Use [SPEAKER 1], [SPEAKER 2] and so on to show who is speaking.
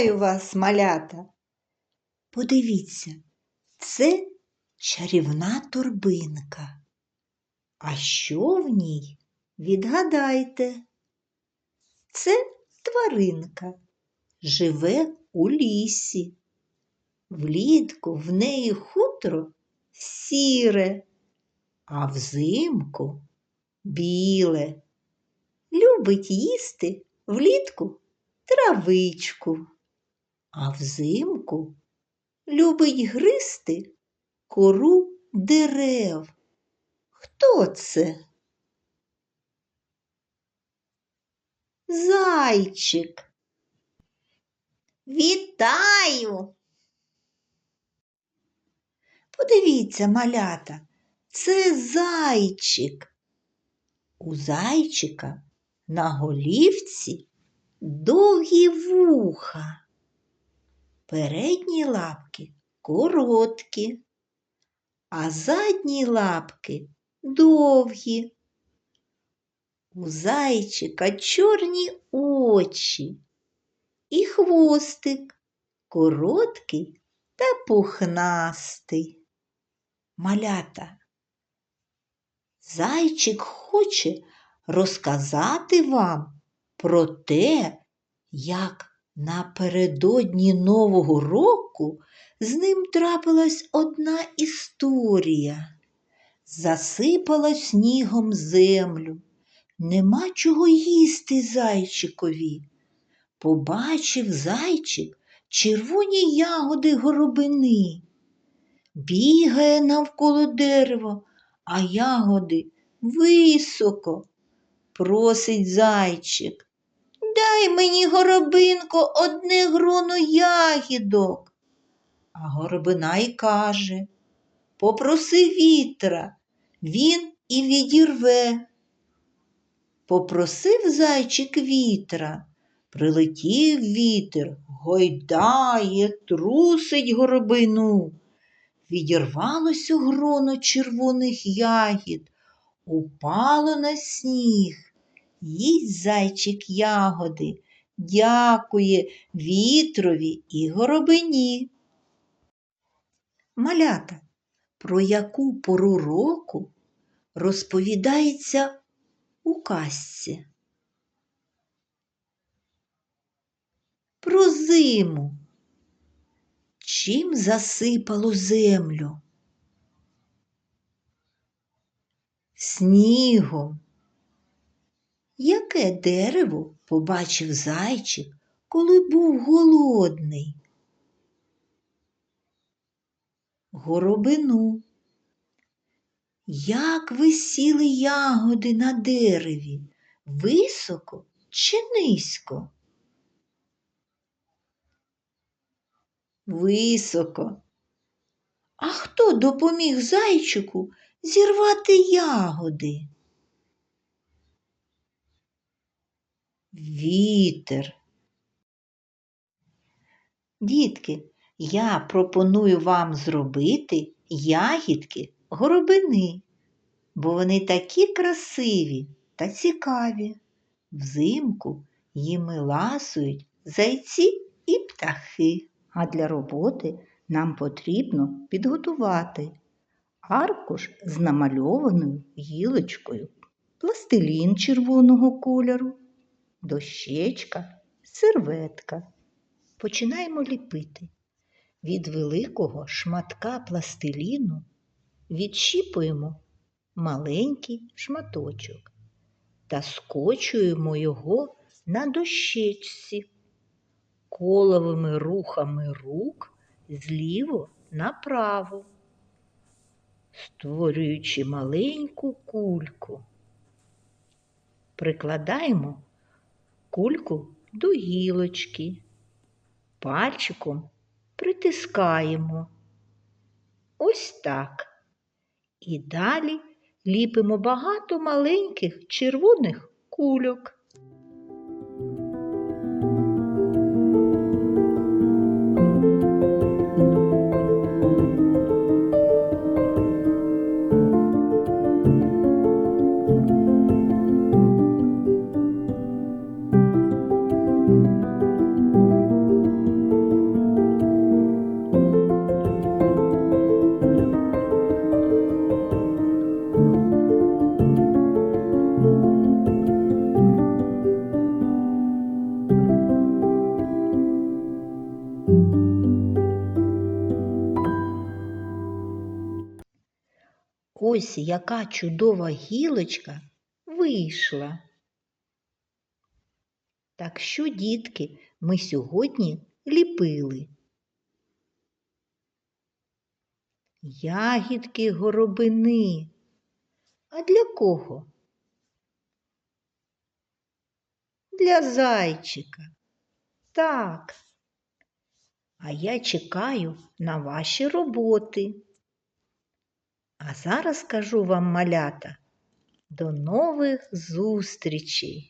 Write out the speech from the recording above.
[SPEAKER 1] Вітаю вас, малята. Подивіться, це чарівна торбинка. А що в ній? Відгадайте. Це тваринка, живе у лісі. Влітку в неї хутро сіре, а взимку біле. Любить їсти влітку травичку, а взимку любить гристи кору дерев. Хто це? Зайчик. Вітаю. Подивіться, малята, це зайчик. У зайчика на голівці довгі вуха. Передні лапки короткі, а задні лапки довгі. У зайчика чорні очі і хвостик короткий та пухнастий. Малята. Зайчик хоче розказати вам про те, як напередодні Нового року з ним трапилась одна історія. Засипала снігом землю. Нема чого їсти зайчикові. Побачив зайчик червоні ягоди горобини. Бігає навколо дерева, а ягоди високо. Просить зайчик. Дай мені, горобинко, одне гроно ягідок. А горобина й каже Попроси вітра, він і відірве. Попросив зайчик вітра, прилетів вітер, гойдає, трусить горобину. Відірвалося гроно червоних ягід, упало на сніг. Їсть зайчик ягоди, дякує вітрові і горобині. Малята, про яку пору року розповідається у казці? Про зиму. Чим засипало землю? Снігом. Яке дерево побачив зайчик, коли був голодний? Горобину. Як висіли ягоди на дереві? Високо чи низько? Високо. А хто допоміг зайчику зірвати ягоди? Вітер. Дітки, я пропоную вам зробити ягідки горобини, бо вони такі красиві та цікаві. Взимку їми ласують зайці і птахи. А для роботи нам потрібно підготувати аркуш з намальованою гілочкою, пластилін червоного кольору, дощечка, серветка. Починаємо ліпити. Від великого шматка пластиліну відщіпуємо маленький шматочок та скочуємо його на дощечці коловими рухами рук зліво направо, створюючи маленьку кульку. Прикладаємо кульку до гілочки, пальчиком притискаємо. Ось так. І далі ліпимо багато маленьких червоних кульок. Ось яка чудова гілочка вийшла. Так що, дітки, ми сьогодні ліпили? Ягідки горобини. А для кого? Для зайчика. Так. А я чекаю на ваші роботи. А зараз скажу вам, малята, до нових зустрічей!